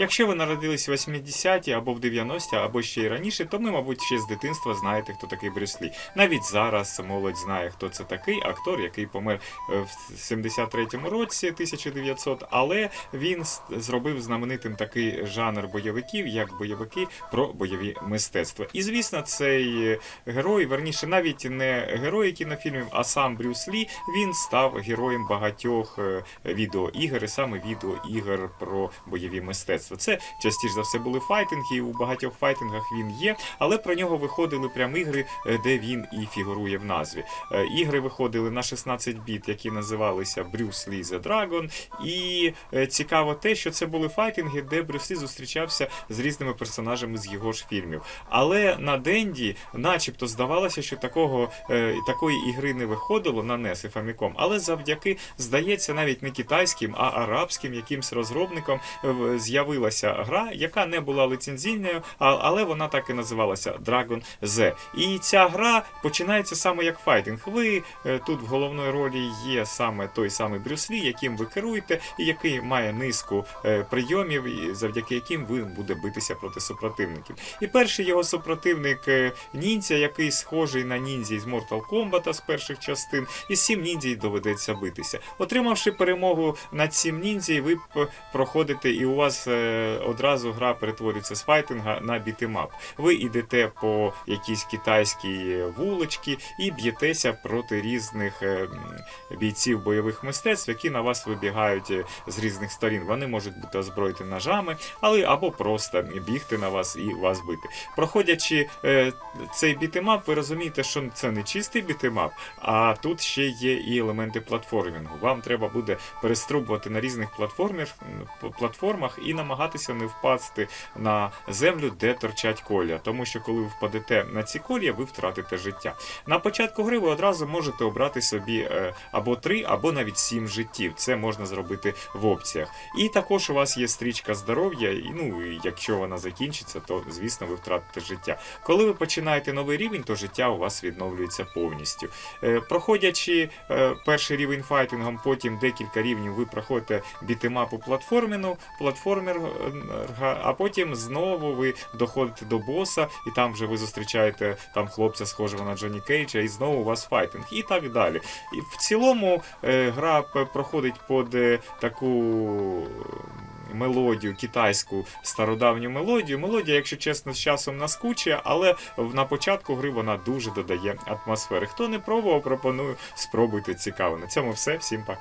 Якщо ви народились в 80-ті або в 90-ті, або ще й раніше, то ви, мабуть, ще з дитинства знаєте, хто такий Брюс Лі. Навіть зараз молодь знає, хто це такий актор, який помер е, в 73-му році, 1900, але він зробив знаменитим такий жанр бойовиків, як бойовики про бойові мистецтва. І звісно, цей герой, верніше, навіть не герой кінофільмів, а сам Брюс Лі, він став героєм багатьох е, відеоігр, і саме відеоігр про бойові мистецтва. Це частіше за все були файтинги, у багатьох файтингах він є, але про нього виходили прям ігри, е, де він і фігурує в назві. Е, Ігри виходили на 16 біт, які називалися Брюс Лі The Dragon. І е, цікаво те, що це були файтинги, де Брюс Лі зустрічався з різними персонажами з його ж фільмів. Але на Денді, начебто, здавалося, що такого такої ігри не виходило на NES і Famicom, але завдяки, здається, навіть не китайським, а арабським якимсь розробникам в- з'явилася гра, яка не була лицензійною, але вона так і називалася Dragon Z. І ця гра починається саме як файтинг. Ви е, тут в головної ролі є саме той самий Брюс Лі, яким ви керуєте, і який має низку е, прийомів, завдяки яким ви буде битися проти супротивників. І перший його супротивник е, ніндзя, який схожий на ніндзя із Mortal Kombat з перших частин, і з цим ніндзя й доведеться битися. Отримавши перемогу над цим ніндзя, ви проходите, і у вас одразу гра перетворюється з файтинга на бітемап. Ви йдете по якійсь китайській вуличці і б'єтеся проти різних е, бійців бойових мистецтв, які на вас вибігають е, з різних сторін. Вони можуть бути озброєні ножами, але або просто бігти на вас і вас бити. Проходячи е, цей бітемап, ви розумієте, що це не чистий бітемап, а тут ще є і елементи платформінгу. Вам треба буде переструбувати на різних платформах і намагатися не впасти на землю, де торчать колія. Тому що коли ви впадете на ці колія, ви втратите життя. На початку гри ви одразу можете обрати собі е, або три, або навіть сім життів. Це можна зробити в опціях. І також у вас є стрічка здоров'я, і ну якщо вона закінчиться, то звісно ви втратите життя. Коли ви починаєте новий рівень, то життя у вас відновлюється повністю. Е, проходячи е, перший рівень файтингом, потім декілька рівнів ви проходите бітемапу платформіну, платформер, а потім знову ви доходите до боса, і там вже ви зустрічаєте там хлопця, схожого на Джонні Кейджа, і знову у вас файтинг, і так далі. І в цілому е, гра проходить під е, таку. Мелодію, китайську стародавню мелодію. Мелодія, якщо чесно, з часом наскучує, але на початку гри вона дуже додає атмосфери. Хто не пробував, пропоную спробуйте цікаво. На цьому все. Всім пока.